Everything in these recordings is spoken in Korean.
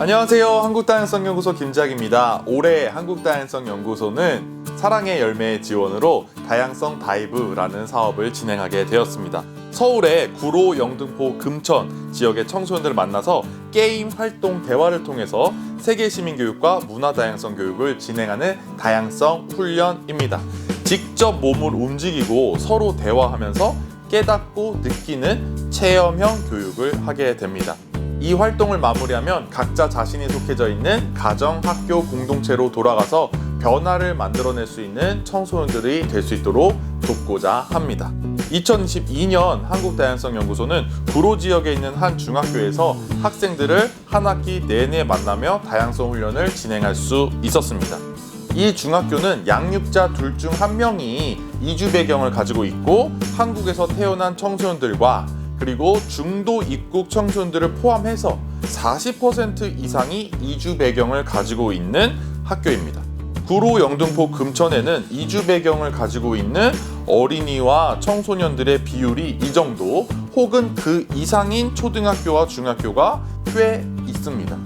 안녕하세요. 한국다양성연구소 김작입니다. 올해 한국다양성연구소는 사랑의 열매의 지원으로 다양성 다이브라는 사업을 진행하게 되었습니다. 서울의 구로, 영등포, 금천 지역의 청소년들을 만나서 게임 활동 대화를 통해서 세계 시민 교육과 문화 다양성 교육을 진행하는 다양성 훈련입니다. 직접 몸을 움직이고 서로 대화하면서 깨닫고 느끼는 체험형 교육을 하게 됩니다. 이 활동을 마무리하면 각자 자신이 속해져 있는 가정, 학교 공동체로 돌아가서 변화를 만들어낼 수 있는 청소년들이 될 수 있도록 돕고자 합니다. 2022년 한국다양성연구소는 구로 지역에 있는 한 중학교에서 학생들을 한 학기 내내 만나며 다양성 훈련을 진행할 수 있었습니다. 이 중학교는 양육자 둘 중 한 명이 이주 배경을 가지고 있고 한국에서 태어난 청소년들과 그리고 중도 입국 청소년들을 포함해서 40% 이상이 이주 배경을 가지고 있는 학교입니다. 구로 영등포 금천에는 이주 배경을 가지고 있는 어린이와 청소년들의 비율이 이 정도 혹은 그 이상인 초등학교와 중학교가 꽤 있습니다.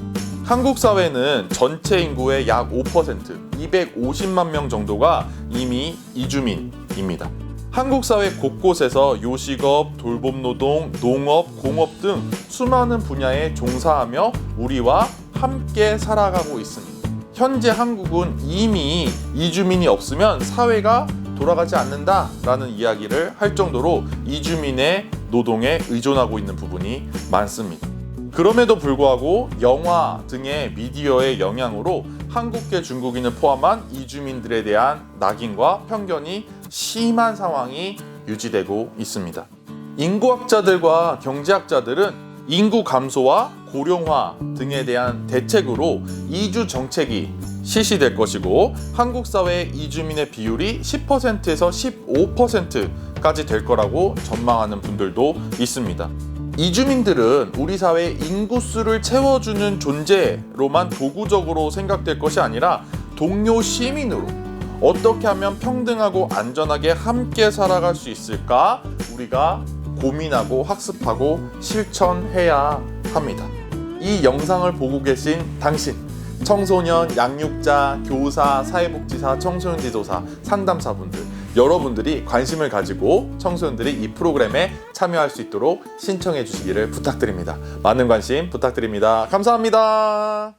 한국 사회는 전체 인구의 약 5%, 250만 명 정도가 이미 이주민입니다. 한국 사회 곳곳에서 요식업, 돌봄 노동, 농업, 공업 등 수많은 분야에 종사하며 우리와 함께 살아가고 있습니다. 현재 한국은 이미 이주민이 없으면 사회가 돌아가지 않는다라는 이야기를 할 정도로 이주민의 노동에 의존하고 있는 부분이 많습니다. 그럼에도 불구하고 영화 등의 미디어의 영향으로 한국계 중국인을 포함한 이주민들에 대한 낙인과 편견이 심한 상황이 유지되고 있습니다. 인구학자들과 경제학자들은 인구 감소와 고령화 등에 대한 대책으로 이주 정책이 실시될 것이고 한국 사회의 이주민의 비율이 10%에서 15%까지 될 거라고 전망하는 분들도 있습니다. 이주민들은 우리 사회의 인구수를 채워주는 존재로만 도구적으로 생각될 것이 아니라 동료 시민으로 어떻게 하면 평등하고 안전하게 함께 살아갈 수 있을까 우리가 고민하고 학습하고 실천해야 합니다. 이 영상을 보고 계신 당신 청소년, 양육자, 교사, 사회복지사, 청소년 지도사, 상담사분들 여러분들이 관심을 가지고 청소년들이 이 프로그램에 참여할 수 있도록 신청해 주시기를 부탁드립니다. 많은 관심 부탁드립니다. 감사합니다.